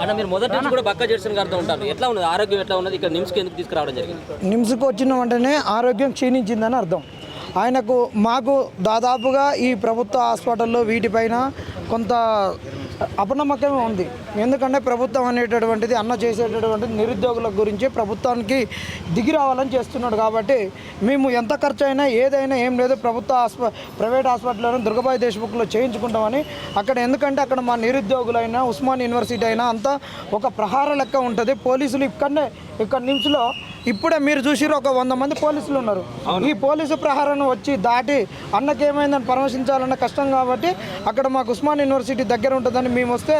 అన్న మీరు మొదటి నుంచి కూడా బక్క జడ్సన్ గారితో ఉంటారు. ఎట్లా ఉన్నది? ఆరోగ్యం ఎట్లా ఉన్నది? ఇక్కడ నిమ్స్కి ఎందుకు తీసుకురావడం జరిగింది? నిమ్స్కి వచ్చిన వెంటనే ఆరోగ్యం క్షీణించిందని అర్థం. ఆయనకు మాకు దాదాపుగా ఈ ప్రభుత్వ హాస్పిటల్లో వీటిపైన కొంత అపనమ్మకమే ఉంది. ఎందుకంటే ప్రభుత్వం అనేటటువంటిది అన్న చేసేటటువంటి నిరుద్యోగుల గురించి ప్రభుత్వానికి దిగి రావాలని చేస్తున్నాడు కాబట్టి మేము ఎంత ఖర్చు అయినా ఏదైనా ఏం లేదు ప్రభుత్వ హాస్ప ప్రైవేట్ హాస్పిటల్లో దుర్గాబాయి దేశ్ముఖ్లో చేయించుకుంటామని అక్కడ ఎందుకంటే అక్కడ మా నిరుద్యోగులైనా ఉస్మాన్ యూనివర్సిటీ అయినా అంతా ఒక ప్రహార లెక్క ఉంటుంది. పోలీసులు ఇక్కడనే ఇక్కడ నుంచిలో ఇప్పుడే మీరు చూసిరు ఒక వంద మంది పోలీసులు ఉన్నారు. ఈ పోలీసు ప్రహారం వచ్చి దాటి అన్నకేమైందని పరామర్శించాలన్న కష్టం కాబట్టి అక్కడ మాకు ఉస్మాన్ యూనివర్సిటీ దగ్గర ఉంటుందని మేము వస్తే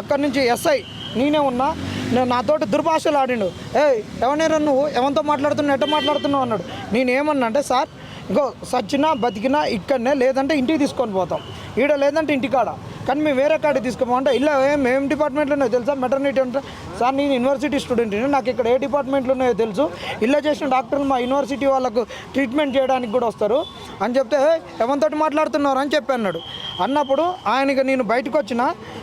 అక్కడి నుంచి ఎస్ఐ నేనే ఉన్నా నేను నాతోటి దుర్భాషలు ఆడిండు. ఏ ఎవరైనా నువ్వు? ఎవరితో మాట్లాడుతున్నావు? ఎట్ట మాట్లాడుతున్నావు? అన్నాడు. నేను ఏమన్నా అంటే సార్ ఇంకో సచ్చినా బతికినా ఇక్కడనే లేదంటే ఇంటికి తీసుకొని పోతాం. ఈడ లేదంటే ఇంటికాడ. కానీ మేము వేరే కాడికి తీసుకుపోమంటే ఇలా ఏం ఏం డిపార్ట్మెంట్లో ఉన్నాయో తెలుసా? మెటర్నిటీ అంటే సార్ నేను యూనివర్సిటీ స్టూడెంట్ నాకు ఇక్కడ ఏ డిపార్ట్మెంట్లు ఉన్నాయో తెలుసు. ఇలా చేసిన డాక్టర్లు మా యూనివర్సిటీ వాళ్ళకు ట్రీట్మెంట్ చేయడానికి కూడా వస్తారు. అని చెప్తే "ఏ, ఎవరితోటి మాట్లాడుతున్నారు? అని చెప్పి అన్నాడు. అన్నప్పుడు ఆయనకి నేను బయటకు వచ్చిన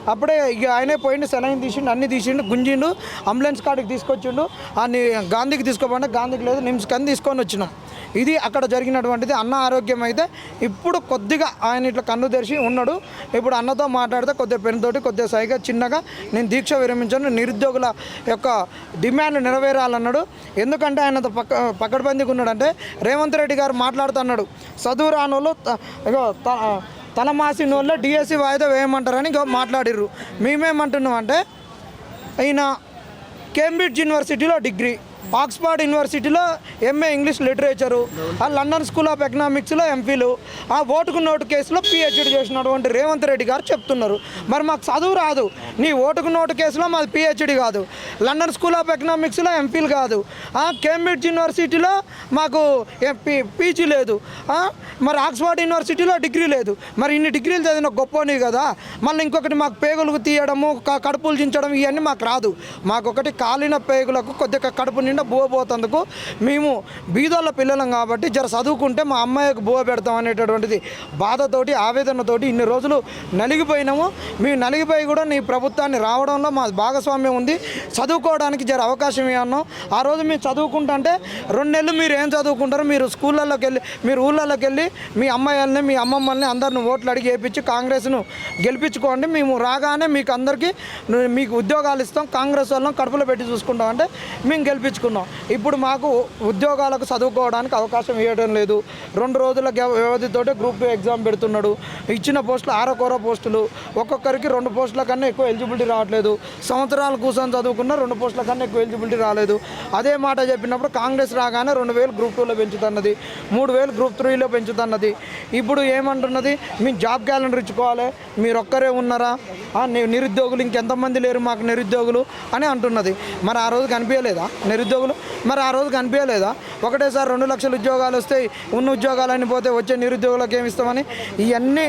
అప్పుడే ఇక ఆయనే పోయిండు సెలైన్ తీసిండు అన్ని తీసిండు గుంజిండు అంబులెన్స్ కాడికి తీసుకొచ్చిండు. అని గాంధీకి తీసుకోపోండి గాంధీకి లేదు నిమ్స్కి అని తీసుకొని వచ్చినాం. ఇది అక్కడ జరిగినటువంటిది అన్న ఆరోగ్యం అయితే ఇప్పుడు కొద్దిగా ఆయన ఇట్లా కన్ను తెరిచి ఉన్నాడు. ఇప్పుడు అన్నతో మాట్లాడితే కొద్దిగా పెనుతోటి కొద్దిగా సైగా చిన్నగా నేను దీక్ష విరమించాను. నిరుద్యోగుల యొక్క డిమాండ్ నెరవేరాలన్నాడు. ఎందుకంటే ఆయన పక్క పక్కడబందికి ఉన్నాడంటే రేవంత్ రెడ్డి గారు మాట్లాడుతున్నాడు. చదువు రానోళ్ళు త- ఇగో తలమాసిన వాళ్ళు డిఎస్సి వాయిదా వేయమంటారని మాట్లాడిర్రు. మేమేమంటున్నాం అంటే ఈయన కేంబ్రిడ్జ్ యూనివర్సిటీలో డిగ్రీ. ఆక్స్ఫర్డ్ యూనివర్సిటీలో ఎంఏ ఇంగ్లీష్ లిటరేచరు ఆ లండన్ స్కూల్ ఆఫ్ ఎకనామిక్స్లో ఎంపీలు ఆ ఓటుకు నోటు కేసులో పిహెచ్డి చేసినటువంటి రేవంత్ రెడ్డి గారు చెప్తున్నారు. మరి మాకు చదువు రాదు. నీ ఓటుకు నోటు కేసులో మాది పిహెచ్డి కాదు. లండన్ స్కూల్ ఆఫ్ ఎకనామిక్స్లో ఎంపీలు కాదు. కేంబ్రిడ్జ్ యూనివర్సిటీలో మాకు పీ పీజీ లేదు. మరి ఆక్స్ఫర్డ్ యూనివర్సిటీలో డిగ్రీ లేదు. మరి ఇన్ని డిగ్రీలు చదివిన గొప్పనివి కదా. మళ్ళీ ఇంకొకటి మాకు పేగులకు తీయడము కడుపులు చించడం ఇవన్నీ మాకు రాదు. మాకు ఒకటి కాలిన పేగులకు కొద్దిగా కడుపు నిండి బువ పోతందుకు మేము బీదోళ్ళ పిల్లలం కాబట్టి జర చదువుకుంటే మా అమ్మాయికి బువ పెడతాం అనేటటువంటిది బాధతోటి ఆవేదనతోటి ఇన్ని రోజులు నలిగిపోయినాము. మేము నలిగిపోయి కూడా నీ ప్రభుత్వాన్ని రావడంలో మా భాగస్వామ్యం ఉంది. చదువుకోవడానికి జర అవకాశం ఇవ్వన్నాం ఆ రోజు మేము చదువుకుంటుంటే రెండు నెలలు మీరు ఏం చదువుకుంటారు మీరు స్కూళ్ళలోకి వెళ్ళి మీరు ఊళ్ళల్లోకి వెళ్ళి మీ అమ్మాయిల్ని మీ అమ్మమ్మల్ని అందరిని ఓట్లు అడిగి వేయించి కాంగ్రెస్ను గెలిపించుకోండి. మేము రాగానే మీకు అందరికీ మీకు ఉద్యోగాలు ఇస్తాం. కాంగ్రెస్ వాళ్ళం కడుపులో పెట్టి చూసుకుంటాం అంటే మేము చేసుకున్నాం ఇప్పుడు మాకు ఉద్యోగాలకు చదువుకోవడానికి అవకాశం ఇవ్వడం లేదు. రెండు రోజుల గ్యా- వ్యవధితోటే గ్రూప్ టూ ఎగ్జామ్ పెడుతున్నాడు. ఇచ్చిన పోస్టులు ఆరకొర పోస్టులు. ఒక్కొక్కరికి రెండు పోస్టుల కన్నా ఎక్కువ ఎలిజిబిలిటీ రావట్లేదు. సంవత్సరాలు కూర్చొని చదువుకున్న రెండు పోస్టుల కన్నా ఎక్కువ ఎలిజిబిలిటీ రాలేదు. అదే మాట చెప్పినప్పుడు కాంగ్రెస్ రాగానే రెండు వేలు గ్రూప్ టూలో పెంచుతున్నది. మూడు వేలు గ్రూప్ త్రీలో పెంచుతున్నది. ఇప్పుడు ఏమంటున్నది? మేము జాబ్ క్యాలెండర్ ఇచ్చుకోవాలి. మీరు ఒక్కరే ఉన్నారా నిరుద్యోగులు ఇంకెంతమంది లేరు మాకు నిరుద్యోగులు అని అంటున్నది. మరి ఆ రోజు కనిపించలేదా? ఉద్యోగులు. మరి ఆ రోజు కనిపించలేదా? ఒకటేసారి రెండు లక్షల ఉద్యోగాలు వస్తాయి ఉన్న ఉద్యోగాలన్నీ పోతే వచ్చే నిరుద్యోగులకు ఏమి ఇస్తామని? ఇవన్నీ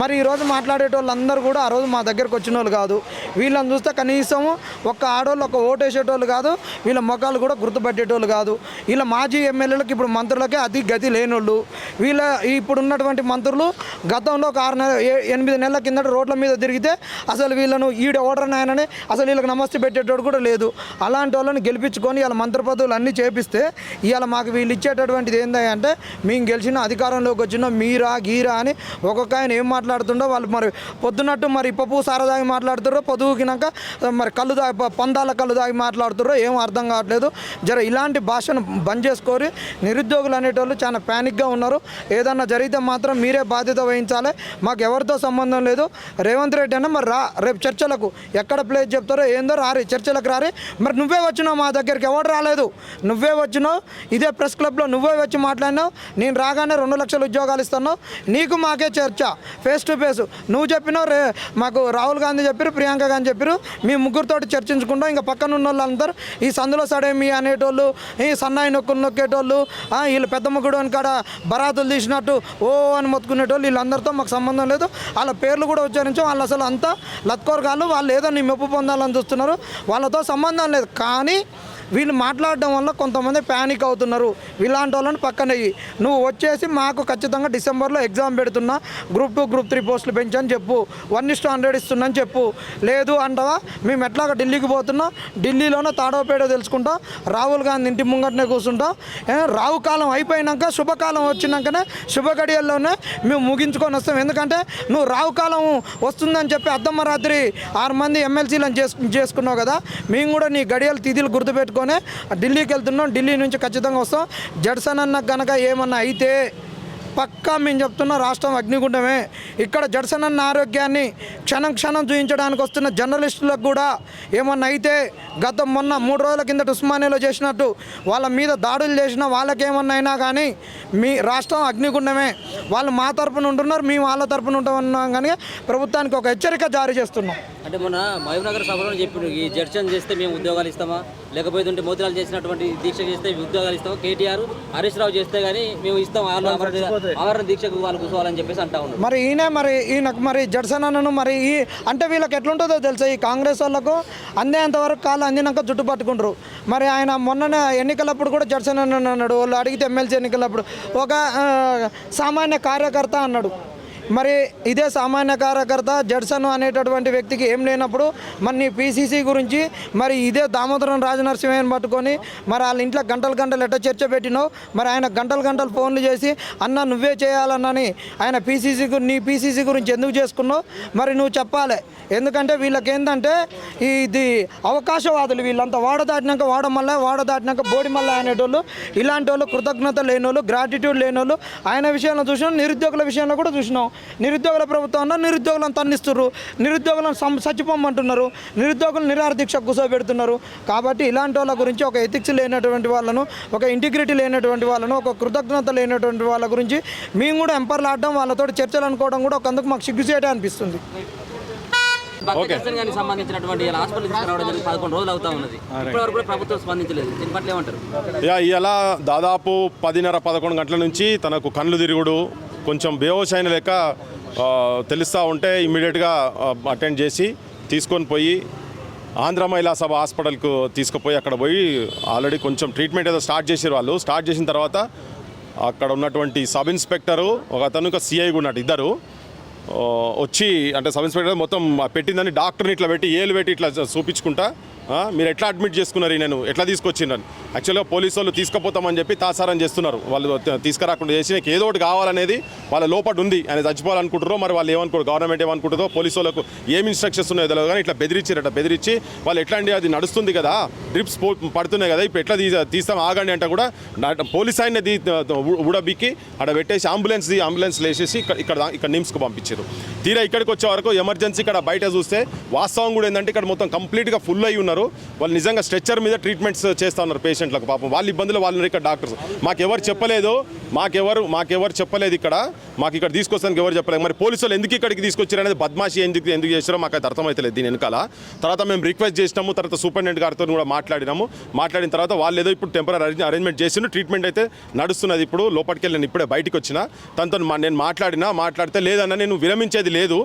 మరి ఈరోజు మాట్లాడేటోళ్ళందరూ కూడా ఆ రోజు మా దగ్గరకు వచ్చిన వాళ్ళు కాదు. వీళ్ళని చూస్తే కనీసం ఒక్క ఆడోళ్ళు ఒక ఓటేసేటోళ్ళు కాదు. వీళ్ళ మొఖాలు కూడా గుర్తుపట్టేటోళ్ళు కాదు. వీళ్ళ మాజీ ఎమ్మెల్యేలకు ఇప్పుడు మంత్రులకే అతి గతి లేనోళ్ళు. వీళ్ళ ఇప్పుడు ఉన్నటువంటి మంత్రులు గతంలో ఒక ఆరు నెల ఎనిమిది నెలల కిందట రోడ్ల మీద తిరిగితే అసలు వీళ్ళను ఈడ ఓటర్ నాయనని అసలు వీళ్ళకి నమస్తే పెట్టేటోడు కూడా లేదు. అలాంటి వాళ్ళని గెలిపించుకొని వాళ్ళ మంత్రి పదవులు అన్నీ చేపిస్తే ఇవాళ మాకు వీళ్ళు ఇచ్చేటటువంటిది ఏంటంటే మేము గెలిచిన అధికారంలోకి వచ్చిన మీరా గీరా అని ఒక్కొక్క ఆయన ఏం మాట్లాడుతుండో వాళ్ళు మరి పొద్దున్నట్టు మరి పప్పు సారదాగి మాట్లాడుతుర్రో పొదువుకినాక మరి కళ్ళు దాగి పందాల కళ్ళు దాగి మాట్లాడుతుర్రో ఏం అర్థం కావట్లేదు. జర ఇలాంటి భాషను బంద్ చేసుకొని నిరుద్యోగులు అనేటోళ్ళు చాలా ప్యానిక్గా ఉన్నారు. ఏదన్నా జరిగితే మాత్రం మీరే బాధ్యత వహించాలి. మాకు ఎవరితో సంబంధం లేదు. రేవంత్ రెడ్డి అన్న మరి రా రేపు చర్చలకు ఎక్కడ ప్లేస్ చెప్తారో ఏందో రారే చర్చలకు రారే. మరి నువ్వే వచ్చినావు మా దగ్గరికి. ఎవరు రాలేదు. నువ్వే వచ్చినావు ఇదే ప్రెస్ క్లబ్లో నువ్వే వచ్చి మాట్లాడినావు నేను రాగానే రెండు లక్షల ఉద్యోగాలు ఇస్తున్నావు నీకు మాకే చర్చ ఫేస్ టు ఫేస్ నువ్వు చెప్పినావు రే మాకు రాహుల్ గాంధీ చెప్పారు ప్రియాంక గాంధీ చెప్పారు మీ ముగ్గురితోటి చర్చించుకుంటాం ఇంకా పక్కన ఉన్న వాళ్ళందరూ ఈ సందులో సడేమి అనేటోళ్ళు ఈ సన్నాయి నొక్కులు నొక్కేటోళ్ళు వీళ్ళు పెద్ద ముగ్గుడు అని కాడ బరాతులు తీసినట్టు ఓ అని మొత్తుకునేటోళ్ళు వీళ్ళందరితో మాకు సంబంధం లేదు. వాళ్ళ పేర్లు కూడా ఉచ్చరించాం వాళ్ళు అసలు అంతా లత్కోరగాళ్ళు వాళ్ళు ఏదో నీ మెప్పు పొందాలని చూస్తున్నారు వాళ్ళతో సంబంధం లేదు. కానీ వీళ్ళు మాట్లాడడం వల్ల కొంతమంది ప్యానిక్ అవుతున్నారు. ఇలాంటి వాళ్ళని పక్కన నువ్వు వచ్చేసి మాకు ఖచ్చితంగా డిసెంబర్లో ఎగ్జామ్ పెడుతున్నా. గ్రూప్ టూ గ్రూప్ త్రీ పోస్టులు పెంచని చెప్పు. వన్ ఇస్ హండ్రెడ్ ఇస్తున్నాని చెప్పు. లేదు అంటవా? మేము ఎట్లాగా ఢిల్లీకి పోతున్నా? ఢిల్లీలోనే తాడోపేడో తెలుసుకుంటాం. రాహుల్ గాంధీ ఇంటి ముంగటనే కూర్చుంటాం. రావు కాలం అయిపోయినాక శుభకాలం వచ్చినాకనే శుభగడియల్లోనే మేము ముగించుకొని వస్తాం. ఎందుకంటే నువ్వు రావు కాలం వస్తుందని చెప్పి అద్దమ్మ రాత్రి ఆరు మంది ఎమ్మెల్సీలను చేసుకున్నావు కదా. మేము కూడా నీ గడియలు తిథిలు గుర్తుపెట్టుకో గుర్తుపెట్టుకొని ఢిల్లీకి వెళ్తున్నాం. ఢిల్లీ నుంచి ఖచ్చితంగా వస్తాం. జడ్సన్ అన్న గనక ఏమన్నా అయితే పక్కా మేము చెప్తున్న రాష్ట్రం అగ్నిగుండమే. ఇక్కడ జడ్సన్ అన్న ఆరోగ్యాన్ని క్షణం క్షణం చూపించడానికి వస్తున్న జర్నలిస్టులకు కూడా ఏమన్నా అయితే గత మొన్న మూడు రోజుల కిందట ఉస్మానియాలో చేసినట్టు వాళ్ళ మీద దాడులు చేసిన వాళ్ళకేమన్నా అయినా కానీ మీ రాష్ట్రం అగ్నిగుండమే. వాళ్ళు మా తరపున ఉంటున్నారు మేము వాళ్ళ తరపున ఉంటామన్నాం కానీ ప్రభుత్వానికి ఒక హెచ్చరిక జారీ చేస్తున్నాం. అంటే మొన్న మహబూబ్ నగర్ సభలో చెప్పిండు ఈ జడ్చన్ చేస్తే మేము ఉద్యోగాలు ఇస్తామా? లేకపోతే మోతిలాల్ చేసినటువంటి దీక్ష చేస్తే ఉద్యోగాలు ఇస్తామా? కేటీఆర్ హరీష్ రావు చేస్తే కానీ మేము ఇస్తాం వాళ్ళు ఆమరణ దీక్షకు వాళ్ళు కూర్చోవాలని చెప్పేసి అంటా ఉన్నారు మరి ఈయన మరి ఈయనకు మరి జడ్సన్ అన్నను మరి ఈ అంటే వీళ్ళకి ఎట్లుంటుందో తెలుసా? ఈ కాంగ్రెస్ వాళ్ళకు అందేంత వరకు కాళ్ళు అందినాక జుట్టు పట్టుకుంటారు. మరి ఆయన మొన్న ఎన్నికలప్పుడు కూడా జడ్సన్ అన్న అన్నాడు. వాళ్ళు అడిగితే ఎమ్మెల్సీ ఎన్నికలప్పుడు ఒక సామాన్య కార్యకర్త అన్నాడు. మరి ఇదే సామాన్య కార్యకర్త జడ్సన్ అనేటటువంటి వ్యక్తికి ఏం లేనప్పుడు మరి నీ పీసీసీ గురించి మరి ఇదే దామోదరం రాజనరసింహని పట్టుకొని మరి వాళ్ళ ఇంట్లో గంటలు గంటలు ఎట్ట చర్చ పెట్టినావు మరి ఆయన గంటలు గంటలు ఫోన్లు చేసి అన్న నువ్వే చేయాలన్నని ఆయన పీసీసీ నీ పీసీసీ గురించి ఎందుకు చేసుకున్నావు? మరి నువ్వు చెప్పాలి. ఎందుకంటే వీళ్ళకి ఏంటంటే ఇది అవకాశవాదులు వీళ్ళంతా. వాడ దాటినాక వాడ మళ్ళీ వాడ దాటినాక బోడి అనేటోళ్ళు. ఇలాంటి వాళ్ళు కృతజ్ఞత లేని వాళ్ళు గ్రాటిట్యూడ్ లేని వాళ్ళు ఆయన విషయంలో చూసినాం నిరుద్యోగుల విషయంలో కూడా చూసినాం. నిరుద్యోగుల ప్రభుత్వం అన్న నిరుద్యోగులను తన్నిస్తున్నారు నిరుద్యోగులను సం చచ్చిపోమంటున్నారు. నిరుద్యోగులు నిరాహార దీక్ష కూర్చోబెడుతున్నారు కాబట్టి ఇలాంటి వాళ్ళ గురించి ఒక ఎథిక్స్ లేనటువంటి వాళ్ళను ఒక ఇంటిగ్రిటీ లేనటువంటి వాళ్ళను ఒక కృతజ్ఞత లేనటువంటి వాళ్ళ గురించి మేము కూడా ఎంపర్లాడడం వాళ్ళతో చర్చలు అనుకోవడం కూడా ఒక అందుకు మాకు సిగ్గుచేయడం అనిపిస్తుంది. సంబంధించినటువంటి రోజులు ఇలా దాదాపు పదిన్నర పదకొండు గంటల నుంచి తనకు కళ్ళు తిరుగుడు కొంచెం బేహోష్ అయిన లెక్క తెలుస్తూ ఉంటే ఇమ్మీడియట్గా అటెండ్ చేసి తీసుకొని పోయి ఆంధ్ర మహిళా సభ హాస్పిటల్కు తీసుకుపోయి అక్కడ పోయి ఆల్రెడీ కొంచెం ట్రీట్మెంట్ ఏదో స్టార్ట్ చేసారు వాళ్ళు. స్టార్ట్ చేసిన తర్వాత అక్కడ ఉన్నటువంటి సబ్ ఇన్స్పెక్టరు ఒక అతను ఒక సిఐ ఉన్నట్టు ఇద్దరు. వచ్చి అంటే సబ్ ఇన్స్పెక్టర్ మొత్తం పెట్టిందని డాక్టర్ని ఇట్లా పెట్టి ఏలు పెట్టి ఇట్లా చూపించుకుంటా మీరు ఎట్లా అడ్మిట్ చేసుకున్నారు నేను ఎట్లా తీసుకొచ్చిందని యాక్చువల్గా పోలీసు వాళ్ళు తీసుకుపోతామని చెప్పి తాసారం చేస్తున్నారు. వాళ్ళు తీసుకురాకుండా చేసి నాకు ఏదో ఒకటి కావాలనేది వాళ్ళ లోపల ఉంది అని చచ్చిపోవాలనుకుంటారో మరి వాళ్ళు ఏమనుకుంటారు గవర్నమెంట్ ఏమనుకుంటుందో పోలీసు వాళ్ళకు ఏం ఇన్స్ట్రక్షన్స్ ఉన్నాయో తెలియదు కానీ ఇట్లా బెదిరించారట బెదిరించి వాళ్ళు ఎట్లా అండి అది నడుస్తుంది కదా డ్రిప్స్ పడుతున్నాయి కదా ఇప్పుడు ఎట్లా తీస్తాం ఆగండి అంటే కూడా పోలీస్ ఆయన దీ అక్కడ పెట్టేసి అంబులెన్స్ అంబులెన్స్ వేసేసి ఇక్కడ ఇక్కడ దా- ఇక్కడ నిమ్స్కి పంపించారు తీరా ఇక్కడికి వచ్చే వరకు ఎమర్జెన్సీ ఇక్కడ బయట చూస్తే వాస్తవం కూడా ఏంటంటే ఇక్కడ మొత్తం కంప్లీట్గా ఫుల్ అయి ఉన్నారు వాళ్ళు నిజంగా స్ట్రెచ్చర్ మీద ట్రీట్మెంట్స్ చేస్తూ ఉన్నారు పేషెంట్లకు పాపం. వాళ్ళ ఇబ్బందులు వాళ్ళు ఇక్కడ డాక్టర్స్. మాకెవరు చెప్పలేదు. మాకెవరు మాకెవరు చెప్పలేదు ఇక్కడ. మాకు ఇక్కడ తీసుకొస్తానికి ఎవరు చెప్పలేదు. మరి పోలీసు వాళ్ళు ఎందుకు ఇక్కడికి తీసుకొచ్చారు అనేది బద్మాషి ఎందుకు ఎందుకు చేశారో మాకు అది అర్థమవుతలేదు దీని వెనకాల. తర్వాత మేము రిక్వెస్ట్ చేసినాము. తర్వాత సూపరింటెండెంట్ గారితో కూడా మాట్లాడినాము. మాట్లాడిన తర్వాత వాళ్ళు ఏదో ఇప్పుడు టెంపరీ అరేంజ్మెంట్ చేసిన ట్రీట్మెంట్ అయితే నడుస్తున్నది ఇప్పుడు. లోపలికి వెళ్ళి నేను ఇప్పుడే బయటికి వచ్చిన. తనతో నేను మాట్లాడినా మాట్లాడితే లేదన్న నేను విరమించేది లేదు.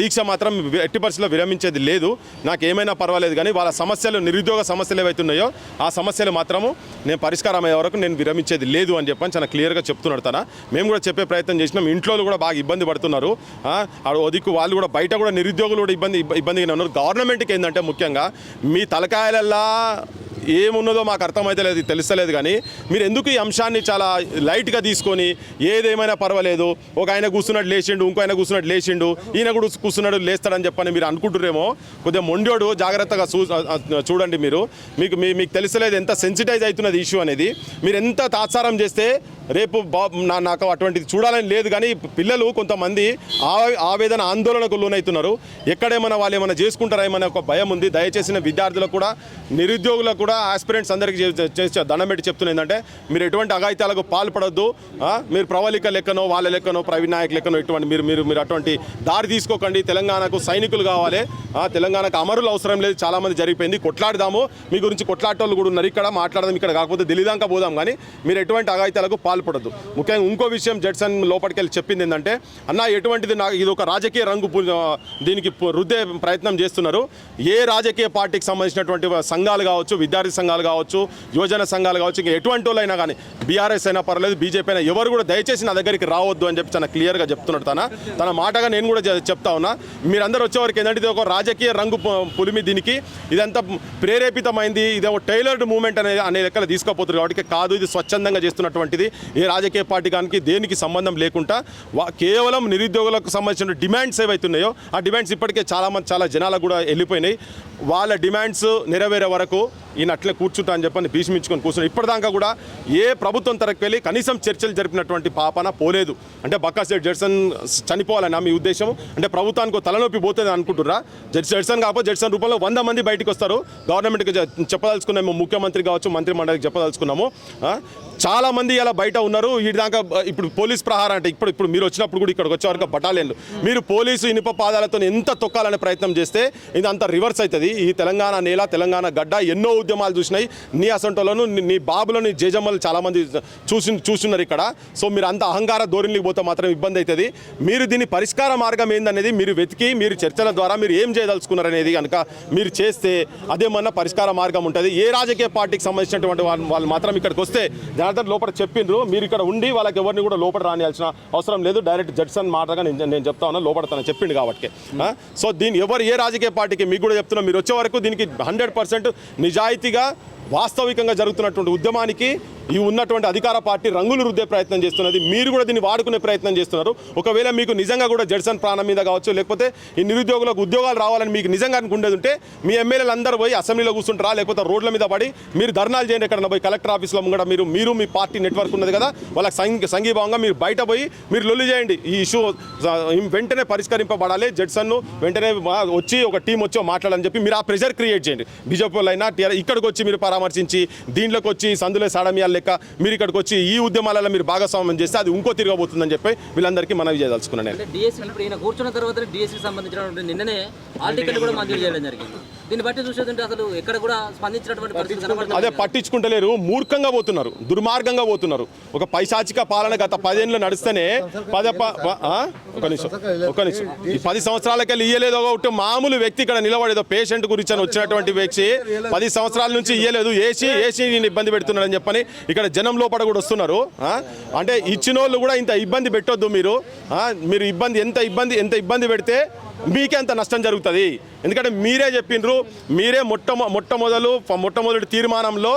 దీక్ష మాత్రం ఎట్టి పరిస్థితుల్లో విరమించేది లేదు. నాకు ఏమైనా పర్వాలేదు కానీ వాళ్ళ సమస్యలు నిరుద్యోగ సమస్యలు ఏవైతున్నాయో ఆ సమస్యలు మాత్రం మాత్రము నేను పరిష్కారం అయ్యే వరకు నేను విరమించేది లేదు అని చెప్పని చాలా క్లియర్గా చెప్తున్నాడు తన. మేము కూడా చెప్పే ప్రయత్నం చేసినాం. ఇంట్లో కూడా బాగా ఇబ్బంది పడుతున్నారు. ఆ, ఆడ వాళ్ళు కూడా బయట కూడా నిరుద్యోగులు కూడా ఇబ్బంది ఇబ్బందిగా ఉన్నారు గవర్నమెంట్కి ఏంటంటే ముఖ్యంగా మీ తలకాయలల్లా ఏమున్నదో మాకు అర్థమైతలేదు తెలుస్తలేదు కానీ మీరు ఎందుకు ఈ అంశాన్ని చాలా లైట్గా తీసుకొని ఏదేమైనా పర్వాలేదు ఒక ఆయన కూర్చున్నట్టు లేచిండు ఇంకో ఆయన కూర్చున్నట్టు లేచిండు ఈయన కూడా కూర్చున్నాడు లేస్తాడని చెప్పని మీరు అనుకుంటురేమో కొద్దిగా మొండోడు జాగ్రత్తగా చూడండి మీరు. మీకు మీ మీకు తెలుస్తలేదు ఎంత సెన్సిటైజ్ అవుతున్నది ఇష్యూ అనేది. మీరు ఎంత తాత్సారం చేస్తే రేపు బా నా నాకు అటువంటిది చూడాలని లేదు కానీ పిల్లలు కొంతమంది ఆవేదన ఆందోళనకు లోనవుతున్నారు. ఎక్కడేమైనా వాళ్ళు ఏమైనా చేసుకుంటారా? ఏమైనా ఒక భయం ఉంది? దయచేసిన విద్యార్థులకు కూడా నిరుద్యోగులకు కూడా ఆస్పిరెంట్స్ అందరికీ చేసే దండం పెట్టి చెప్తున్నా ఏంటంటే మీరు ఎటువంటి అఘాయిత్యాలకు పాల్పడద్దు మీరు ప్రవళిక లెక్కనో వాళ్ళ లెక్కనో ప్రవీణ్ నాయక్ లెక్కనో ఎటువంటి మీరు మీరు మీరు అటువంటి దారి తీసుకోకండి. తెలంగాణకు సైనికులు కావాలి. ఆ, తెలంగాణకు అమరులు అవసరం లేదు. చాలా మంది జరిగిపోయింది. కొట్లాడదాము. మీ గురించి కొట్లాటోళ్ళు కూడా ఉన్నారు. ఇక్కడ మాట్లాడదాం. ఇక్కడ కాకపోతే ఢిల్లీ దాకా పోదాం. కానీ మీరు ఎటువంటి అఘాయిత్యాలకు పాల్పడద్దు. ముఖ్యంగా ఇంకో విషయం జడ్సన్ లోపలికి వెళ్ళి చెప్పింది ఏంటంటే అన్న ఎటువంటిది నాకు ఇది ఒక రాజకీయ రంగు దీనికి రుద్దే ప్రయత్నం చేస్తున్నారు. ఏ రాజకీయ పార్టీకి సంబంధించినటువంటి సంఘాలు కావచ్చు విద్యార్థి విద్యార్థి సంఘాలు కావచ్చు యువజన సంఘాలు కావచ్చు ఇంకా ఎటువంటి వాళ్ళైనా కానీ బీఆర్ఎస్ అయినా పర్లేదు బీజేపీ అయినా ఎవరు కూడా దయచేసి నా దగ్గరికి రావద్దు అని చెప్పి చాలా క్లియర్గా చెప్తున్నాడు తన. తన మాటగా నేను కూడా చెప్తా ఉన్నా. మీరందరూ వచ్చేవరకు ఏంటంటే ఇది ఒక రాజకీయ రంగు పులిమి దీనికి. ఇదంతా ప్రేరేపితమైంది ఇది ఒక టైలర్డ్ మూమెంట్ అనేది అనే లెక్కలు తీసుకోపోతుంది కాబట్టి కాదు ఇది స్వచ్ఛందంగా చేస్తున్నటువంటిది. ఏ రాజకీయ పార్టీ కానీ దేనికి సంబంధం లేకుండా కేవలం నిరుద్యోగులకు సంబంధించిన డిమాండ్స్ ఏవైతున్నాయో ఆ డిమాండ్స్ ఇప్పటికే చాలా మంది చాలా జనాలకు కూడా వెళ్ళిపోయినాయి. వాళ్ళ డిమాండ్స్ నెరవేరే వరకు ఈయన అట్లే కూర్చుంటా అని చెప్పని భీష్మించుకొని కూర్చున్నాడు ఇప్పటిదాకా కూడా ఏ ప్రభుత్వం తరకు వెళ్ళి కనీసం చర్చలు జరిపినటువంటి పాపన పోలేదు. అంటే బక్కాసేట్ జడ్సన్ చనిపోవాలని మీ ఉద్దేశం అంటే ప్రభుత్వానికి తలనొప్పి పోతుంది అనుకుంటురా జడ్ జడ్సన్ కాకపోతే జడ్సన్ రూపంలో వంద మంది బయటకు వస్తారు. గవర్నమెంట్కి చెప్పదలుచుకున్నాము ముఖ్యమంత్రి కావచ్చు మంత్రి మండలికి చెప్పదలుచుకున్నాము. చాలా మంది ఇలా బయట ఉన్నారు. ఈ దాకా ఇప్పుడు పోలీస్ ప్రహారం అంటే ఇప్పుడు ఇప్పుడు మీరు వచ్చినప్పుడు కూడా ఇక్కడికి వచ్చే వరకు బటాలియన్లు మీరు పోలీసు ఇనుప పాదాలతో ఎంత తొక్కాలనే ప్రయత్నం చేస్తే ఇది అంత రివర్స్ అవుతుంది. ఈ తెలంగాణ నేల తెలంగాణ గడ్డ ఎన్నో ఉద్యమాలు చూసినాయి. నీ అసంటోలను నీ- నీ బాబులను జేజమ్మలు చాలామంది చూసి చూస్తున్నారు ఇక్కడ. సో మీరు అంత అహంకార ధోరణికి పోతే మాత్రం ఇబ్బంది అవుతుంది. మీరు దీని పరిష్కార మార్గం ఏందనేది మీరు వెతికి మీరు చర్చల ద్వారా మీరు ఏం చేయదలుచుకున్నారు అనేది కనుక మీరు చేస్తే అదేమన్నా పరిష్కార మార్గం ఉంటుంది. ఏ రాజకీయ పార్టీకి సంబంధించినటువంటి వాళ్ళు మాత్రం ఇక్కడికి వస్తే జనార్దన్ లోపల చెప్పిండ్రు. మీరు ఇక్కడ ఉండి వాళ్ళకి ఎవరిని కూడా లోపల రానియాల్సిన అవసరం లేదు. డైరెక్ట్ జడ్సన్ మాటగా నేను నేను చెప్తా ఉన్నా లోపల తను చెప్పిండు కాబట్టి. సో దీన్ని ఎవరు ఏ రాజకీయ పార్టీకి మీకు కూడా చెప్తున్నా మీరు వచ్చే వరకు దీనికి హండ్రెడ్ పర్సెంట్ ಇವತ್ತೀಗ వాస్తవికంగా జరుగుతున్నటువంటి ఉద్యమానికి ఈ ఉన్నటువంటి అధికార పార్టీ రంగులు రుద్దే ప్రయత్నం చేస్తున్నది. మీరు కూడా దీన్ని వాడుకునే ప్రయత్నం చేస్తున్నారు. ఒకవేళ మీకు నిజంగా కూడా జడ్సన్ ప్రాణం మీద కావచ్చు లేకపోతే ఈ నిరుద్యోగులకు ఉద్యోగాలు రావాలని మీకు నిజంగా ఉండేది ఉంటే మీ ఎమ్మెల్యేలు అందరూ పోయి అసెంబ్లీలో కూర్చుంటారా లేకపోతే రోడ్ల మీద పడి మీరు ధర్నాలు చేయండి ఎక్కడ పోయి. కలెక్టర్ ఆఫీస్లో కూడా మీరు మీరు మీ పార్టీ నెట్వర్క్ ఉన్నది కదా వాళ్ళకి సంఘీ సంఘీభావంగా మీరు బయట పోయి మీరు లొల్లి చేయండి. ఈ ఇష్యూ వెంటనే పరిష్కరింపబడాలి. జడ్సన్ను వెంటనే వచ్చి ఒక టీం వచ్చి మాట్లాడాలని చెప్పి మీరు ఆ ప్రెషర్ క్రియేట్ చేయండి. బీజేపీ వాళ్ళైనా ఇక్కడికి వచ్చి మీరు పరామర్శించి దీంట్లోకి వచ్చి సందులో సాడమియాల లెక్క మీరు ఇక్కడికి వచ్చి ఈ ఉద్యమాలలో మీరు భాగస్వామ్యం చేస్తే అది ఇంకో తిరగబోతుందని చెప్పి వీళ్ళందరికీ మనవి చేయదలుచుకున్నాను నేను. డిఎస్సీ కూర్చున్న తర్వాత డిఎస్సీకి సంబంధించినటువంటి నిన్ననే ఆల్ టికెట్ కూడా మంజూరు చేయడం జరిగింది. దీన్ని బట్టి చూసేదంటే అసలు ఎక్కడ కూడా స్పందించినటువంటి అదే పట్టించుకుంటలేరు మూర్ఖంగా పోతున్నారు దుర్మార్గంగా పోతున్నారు. ఒక పైశాచిక పాలన గత పదేళ్ళు నడిస్తేనే పద? ఒక నిమిషం ఒక నిమిషం. ఈ పది సంవత్సరాలకెళ్ళి ఇయ్యలేదు ఒకటి మామూలు వ్యక్తి ఇక్కడ నిలబడేదో పేషెంట్ గురించి అని వచ్చినటువంటి వ్యక్తి పది సంవత్సరాల నుంచి ఇయ్యలేదు. ఏసీ ఏసీ నేను ఇబ్బంది పెడుతున్నాడని చెప్పని ఇక్కడ జనం లోపల కూడా వస్తున్నారు. అంటే ఇచ్చిన వాళ్ళు కూడా ఇంత ఇబ్బంది పెట్టొద్దు మీరు. మీరు ఇబ్బంది ఎంత ఇబ్బంది ఎంత ఇబ్బంది పెడితే మీకే అంత నష్టం జరుగుతుంది. ఎందుకంటే మీరే చెప్పిండ్రు మీరే మొట్టమొ మొట్టమొదలు మొట్టమొదటి తీర్మానంలో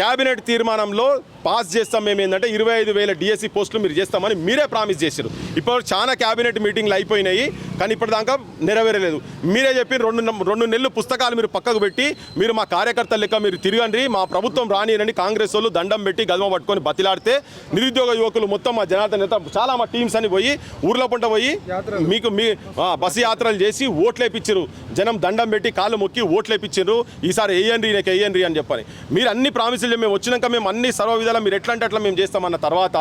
క్యాబినెట్ తీర్మానంలో పాస్ చేస్తాం మేము ఏంటంటే ఇరవై ఐదు వేల డిఎస్సి పోస్టులు మీరు చేస్తామని మీరే ప్రామిస్ చేశారు. ఇప్పుడు చాలా క్యాబినెట్ మీటింగ్లు అయిపోయినాయి కానీ ఇప్పటిదాకా నెరవేరలేదు. మీరే చెప్పి రెండు రెండు నెలలు పుస్తకాలు మీరు పక్కకు పెట్టి మీరు మా కార్యకర్తల లెక్క మీరు తిరగండి మా ప్రభుత్వం రానియనని కాంగ్రెస్ వాళ్ళు దండం పెట్టి గదమ పట్టుకొని బతిలాడితే నిరుద్యోగ యువకులు మొత్తం మా జనార్దన్ నేత చాలా మా టీమ్స్ అని పోయి ఊర్లో పంట పోయి మీకు మీ బస్సు యాత్రలు చేసి ఓట్లేపిచ్చారు. జనం దండం పెట్టి కాళ్ళు మొక్కి ఓట్లేపిచ్చారు. ఈసారి వేయండి నాకు వేయండి అని చెప్పని. మీరు అన్ని ప్రామిసులు మేము వచ్చినాక మేము అన్ని సర్వ విధాలు మీరు ఎట్లా అంటే అట్లా మేము చేస్తామన్న తర్వాత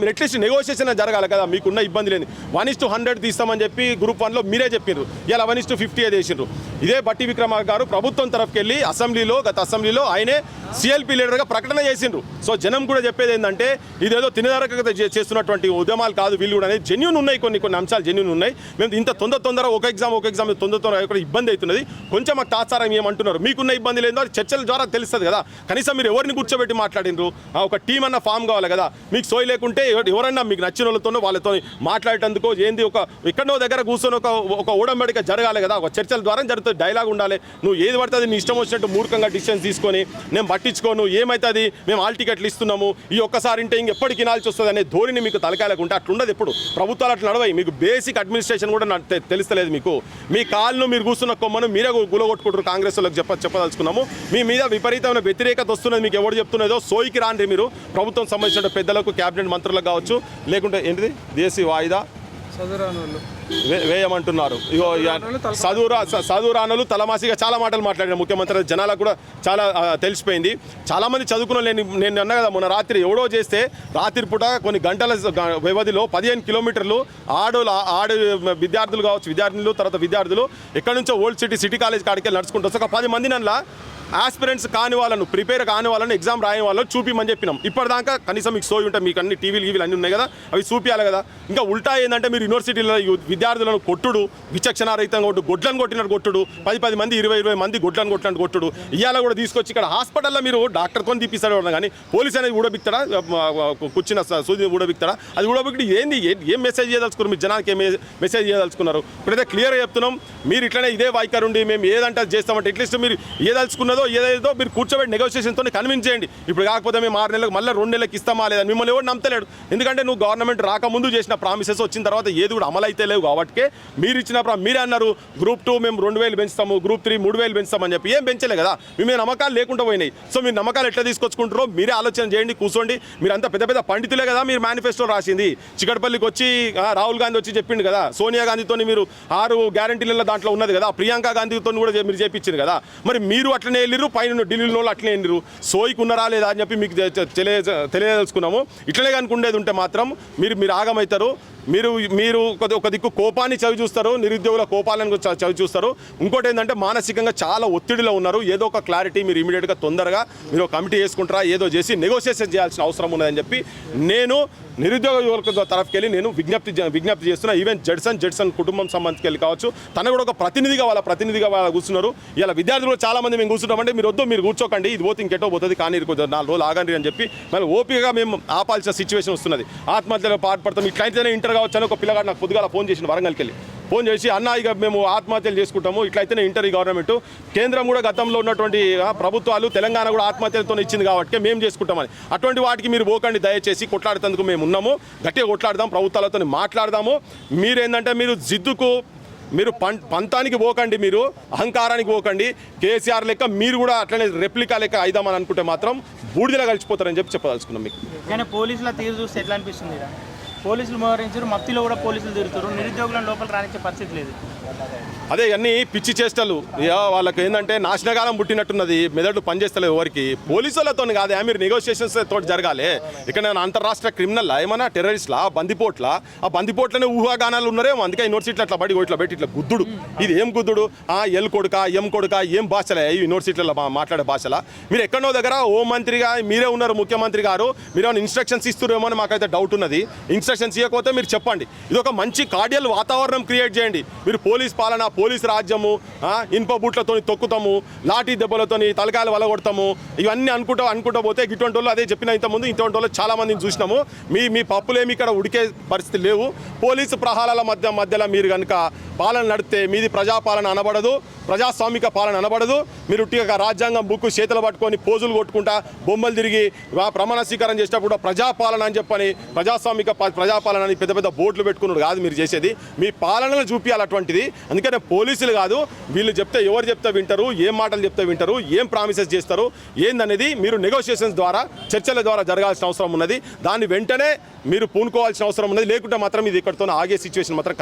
మీరు అట్లీస్ట్ నెగోషియేషన్ జరగాలి కదా మీకున్న ఇబ్బంది లేదు వన్ ఇస్ టు హండ్రెడ్ తీస్తామని చెప్పి గ్రూప్ వన్లో మీరే చెప్పారు ఇలా వన్ ఇస్ టు ఫిఫ్టీ చేసిండ్రు ఇదే బట్టి విక్రమార్ గారు ప్రభుత్వం తరఫుకి వెళ్ళి అసెంబ్లీలో గత అసెంబ్లీలో ఆయనే సిఎల్పీ లీడర్గా ప్రకటన చేసిండ్రు. సో జనం కూడా చెప్పేది ఏంటంటే ఇదేదో తినదరకత చేస్తున్నటువంటి ఉద్యమాలు కాదు వీళ్ళు కూడా అనేది జెన్యున్ ఉన్నాయి కొన్ని కొన్ని అంశాలు జెన్యున్ ఉన్నాయి. మేము ఇంత తొందర తొందర ఒక ఎగ్జామ్ ఒక ఎగ్జామ్ తొందర తొందర ఇక్కడ ఇబ్బంది అవుతున్నది. కొంచెం మాకు తాత్సారం ఏమంటున్నారు? మీకున్న ఇబ్బంది లేదో చర్చల ద్వారా తెలుస్తుంది కదా. కనీసం మీరు ఎవరిని కూర్చోబెట్టి మాట్లాడినరు? ఆ, ఒక టీం అన్న ఫామ్ కావాలి కదా. మీకు సోయి లేకుంటే ఎవరన్నా మీకు నచ్చిన వాళ్ళతోనో వాళ్ళతో మాట్లాడేటందుకు ఏంది ఒక ఎక్కడో దగ్గర కూర్చొని ఒక ఒక ఊడంబడిక జరగాలి కదా. ఒక చర్చల ద్వారా జరుగుతుంది డైలాగ్ ఉండాలి. నువ్వు ఏది పడుతుంది నీ ఇష్టం వచ్చినట్టు మూర్ఖంగా డిసిషన్స్ తీసుకొని నేను పట్టించుకోను ఏమవుతుంది మేము ఆల్ టికెట్లు ఇస్తున్నాము ఈ ఒక్కసారి ఇంటే ఇంకెప్పటికి వినాల్సి వస్తుంది అనే ధోరణి మీకు తలకాయలకుంటే అట్లుండదు ఎప్పుడు. ప్రభుత్వాలు అట్లా నడవాయి. మీకు బేసిక్ అడ్మినిస్ట్రేషన్ కూడా తెలుస్తలేదు మీకు. మీ కాళ్ళు మీరు కూర్చున్న కొమ్మను మీరే గులగొట్టుకుంటారు కాంగ్రెస్ వాళ్ళకి చెప్ప చెప్పదలుచుకున్నాము. మీ మీద విపరీతమైన వ్యతిరేకత వస్తున్నది మీకు ఎవరు చెప్తున్నదో సోయికి రాండి మీరు. ప్రభుత్వం సంబంధించిన పెద్దలకు క్యాబినెట్ మంత్రులకు కావచ్చు లేకుంటే ఏంటిది? దేశీ వాయిదా? వేయమంటున్నారు. ఇగో ఇక చదువు రా- చ- చదువు రానులు తలమాసిగా చాలా మాటలు మాట్లాడిన ముఖ్యమంత్రి. జనాలకు కూడా చాలా తెలిసిపోయింది. చాలా మంది చదువుకున్న నేను నేను అన్నా కదా మొన్న రాత్రి ఎవడో చేస్తే రాత్రి పూట కొన్ని గంటల వ్యవధిలో పదిహేను కిలోమీటర్లు ఆడోళ్ళు ఆడ విద్యార్థులు కావచ్చు విద్యార్థులు తర్వాత విద్యార్థులు ఎక్కడి నుంచో ఓల్డ్ సిటీ సిటీ కాలేజ్ కాడికి నడుచుకుంటూ ఒక పది మంది నల్ల ఆస్పిరెంట్స్ కాని వాళ్ళను ప్రిపేర్ కాని వాళ్ళను ఎగ్జామ్ రాయని వాళ్ళని చూపిమని చెప్పినాం. ఇప్పటిదాకా కనీసం మీకు సోయి ఉంటాయి మీకు అన్ని టీవీలు గీవీలు అన్నీ ఉన్నాయి కదా అవి చూపించాలి కదా. ఇంకా ఉల్టా ఏంటంటే మీరు యూనివర్సిటీలో విద్యార్థులను కొట్టుడు విచక్షణారహితంగా కొట్టు గొడ్లను కొట్టినట్టు కొట్టుడు పది పది మంది ఇరవై ఇరవై మంది గొడ్లను కొట్టినట్టు కొట్టుడు. ఇవాళ కూడా తీసుకొచ్చి ఇక్కడ హాస్పిటల్లో మీరు డాక్టర్ కొని తీపిస్తాడు కానీ పోలీస్ అనేది ఊడబిక్తాడా? కూర్చున్న సూది ఊడబిక్తాడా? అది ఊడబిక్కి ఏంది? ఏం మెసేజ్ చేయదలుచుకున్నారు? మీరు జనానికి ఏం మెసేజ్ చేయదలుచుకున్నారు? ఇప్పుడైతే క్లియర్గా చెప్తున్నాం మీరు ఇట్లనే ఇదే వైఖరి ఉండి మేము ఏదంటే అది చేస్తామంటే ఎట్లీస్ట్ మీరు ఏదలుచుకున్నదో ఏదేదో మీరు కూర్చోబెట్టి నెగోషియేషన్తో కన్విన్స్ చేయండి. ఇప్పుడు కాకపోతే మేము ఆరు నెలలకు మళ్ళీ రెండు నెలలకు ఇస్తామా లేదా మిమ్మల్ని ఎవరు నమ్మతలేడు. ఎందుకంటే నువ్వు గవర్నమెంట్ రాకముందు చేసిన ప్రామిసెస్ వచ్చిన తర్వాత ఏది కూడా అమలు అయితే లేవు కాబట్టి మీరు ఇచ్చిన మీరే అన్నారు గ్రూప్ టూ మేము రెండు వేలు పెంచుతాము గ్రూప్ త్రీ మూడు వేలు పెంచుతామని చెప్పి ఏం పెంచలే కదా. మీ నమ్మకాలు లేకుండా పోయినాయి. సో మీరు నమ్మకాలు ఎట్లా తీసుకొచ్చుకుంటారో మీరే ఆలోచన చేయండి కూర్చోండి. మీరు అంత పెద్ద పెద్ద పండితులే కదా మీరు మేనిఫెస్టో రాసింది. చికటపల్లికి వచ్చి రాహుల్ గాంధీ వచ్చి చెప్పిండు కదా. సోనియా గాంధీతో మీరు ఆరు గ్యారంటీల దాంట్లో ఉన్నది కదా. ప్రియాంక గాంధీతో కూడా మీరు చేపించారు కదా. మరి మీరు అట్లనే వెళ్ళిరు పైన ఢిల్లీలో వాళ్ళు వెళ్ళిరు సోయికి ఉన్నారా లేదా అని చెప్పి మీకు తెలియ తెలియదలుచుకున్నాము. ఇట్లనే కనుకుండేది ఉంటే మాత్రం మీరు మీరు ఆగమవుతారు మీరు మీరు ఒక- దిక్కు కోపాన్ని చవి చూస్తారు నిరుద్యోగుల కోపాలను చ- చవి చూస్తారు. ఇంకోటి ఏంటంటే మానసికంగా చాలా ఒత్తిడిలో ఉన్నారు. ఏదో ఒక క్లారిటీ మీరు ఇమీడియట్గా తొందరగా మీరు కమిటీ వేసుకుంటారా ఏదో చేసి నెగోషియేషన్ చేయాల్సిన అవసరం ఉన్నదని చెప్పి నేను నిరుద్యోగ యువకుల తరఫుకి వెళ్ళి నేను విజ్ఞప్తి చే- విజ్ఞప్తి చేస్తున్నా. ఈవెన్ జడ్సన్ జడ్సన్ కుటుంబం సంబంధించి వెళ్ళి కావచ్చు. తన కూడా ఒక ప్రతినిధిగా వాళ్ళ ప్రతినిధిగా వాళ్ళ కూర్చున్నారు. ఇలా విద్యార్థులు కూడా మేము కూర్చున్నామంటే మీరు వద్దు మీరు కూర్చోకండి. ఇది పోతే ఇంకెటో పోతుంది కానీ నాలుగు రోజులు ఆగండి అని చెప్పి మళ్ళీ ఓపికగా మేము ఆపాల్సిన సిచ్యువేషన్ వస్తున్నది. ఆత్మహత్యలో పాటుపడతాం. ఇట్లయితేనే ఇంటర్ కావచ్చు అని ఒక పిల్లగాడు నాకు పొద్దుగాల ఫోన్ చేసిన వరంగల్కి వెళ్ళి ఫోన్ చేసి అన్న ఇక మేము ఆత్మహత్యలు చేసుకుంటాము. ఇట్లయితేనే ఇంటర్ ఈ గవర్నమెంట్. కేంద్రం కూడా గతంలో ఉన్నటువంటి ప్రభుత్వాలు తెలంగాణ కూడా ఆత్మహత్యలతో ఇచ్చింది కాబట్టి మేము చేసుకుంటామని. అటువంటి వాటికి మీరు పోకండి దయచేసి. కొట్లాడేందుకు మేము ఉన్నాము. గట్టిగా కొట్లాడదాం ప్రభుత్వాలతో మాట్లాడదాము. మీరేంటంటే మీరు జిద్దుకు మీరు పం పంతానికి పోకండి మీరు అహంకారానికి పోకండి. కేసీఆర్ లెక్క మీరు కూడా అట్లనే రెప్లికా లెక్క అయిదామని అనుకుంటే మాత్రం బూడిదలా కలిసిపోతారని చెప్పి చెప్పదలుచుకున్నాం మీకు. పోలీసుల తీరు చూస్తే ఎట్లా అనిపిస్తుంది పోలీసులు మోహరించారు మత్తిలో కూడా పోలీసులు తిరుగుతారు. నిరుద్యోగులను లోపల రానిచ్చే పరిస్థితి లేదు. అదే ఇవన్నీ పిచ్చి చేష్టలు. ఇక వాళ్ళకి ఏంటంటే నాశనకాలం పుట్టినట్టున్నది. మెదడు పనిచేస్తలేదు ఎవరికి. పోలీసులతో కాదు. మీరు నెగోషియేషన్స్ తోటి జరగాలి. ఇక్కడ నేను అంతరాష్ట్ర క్రిమినల్ ఏమైనా టెర్రరిస్ట్లా బందిపోట్ల? ఆ బందిపోట్లనే ఊహాగానాలు ఉన్నారేమో. అందుకే యూనివర్సిటీలో అట్లా బడి ఇట్లా పెట్టి ఇట్లా గుద్దుడు. ఇది ఏం గుద్దుడు? ఆ ఎల్ కొడుక ఎం కొడుక ఏం భాషలే? ఈ యూనివర్సిటీలో మా- మాట్లాడే భాషల. మీరు ఎక్కడో దగ్గర ఓ మంత్రిగా మీరే ఉన్నారు ముఖ్యమంత్రి గారు. మీరు ఏమైనా ఇన్స్ట్రక్షన్స్ ఇస్తున్నారేమో అని మాకైతే డౌట్ ఉన్నది. ఇన్స్ట్రక్షన్స్ ఇవ్వకపోతే మీరు చెప్పండి. ఇది ఒక మంచి కార్డియల్ వాతావరణం క్రియేట్ చేయండి. మీరు పోలీస్ పాలన పోలీస్ రాజ్యము ఇనుప బూట్లతో తొక్కుతాము లాఠీ దెబ్బలతోని తలకాయలు వలగొడతాము ఇవన్నీ అనుకుంటా అనుకుంటా పోతే ఇటువంటి వాళ్ళు అదే చెప్పిన ఇంతకుముందు ఇటువంటి వాళ్ళు చాలా మందిని చూసినాము. మీ మీ పప్పులేమి ఇక్కడ ఉడికే పరిస్థితి లేవు. పోలీసు ప్రహారాల మధ్య మధ్యలో మీరు కనుక పాలన నడితే మీది ప్రజాపాలన అనబడదు ప్రజాస్వామిక పాలన అనబడదు. మీరు ఉట్టిగా రాజ్యాంగం బుక్ చేతులు పట్టుకొని పోజులు కొట్టుకుంటా బొమ్మలు తిరిగి ప్రమాణ స్వీకారం చేసేటప్పుడు ప్రజాపాలన అని చెప్పని ప్రజాస్వామిక ప్రజాపాలన అని పెద్ద పెద్ద బోర్డులు పెట్టుకున్నాడు కాదు మీరు చేసేది. మీ పాలనలు చూపించాలి అటువంటిది. అందుకనే పోలీసులు కాదు వీళ్ళు చెప్తే ఎవరు చెప్తే వింటారు ఏం మాటలు చెప్తే వింటారు ఏం ప్రామిసెస్ చేస్తారు ఏందనేది మీరు నెగోషియేషన్స్ ద్వారా చర్చల ద్వారా జరగాల్సిన అవసరం ఉన్నది. దాన్ని వెంటనే మీరు పూనుకోవాల్సిన అవసరం ఉన్నది. లేకుంటే మాత్రం ఇది ఇక్కడితో ఆగే సిచ్యువేషన్ మాత్రం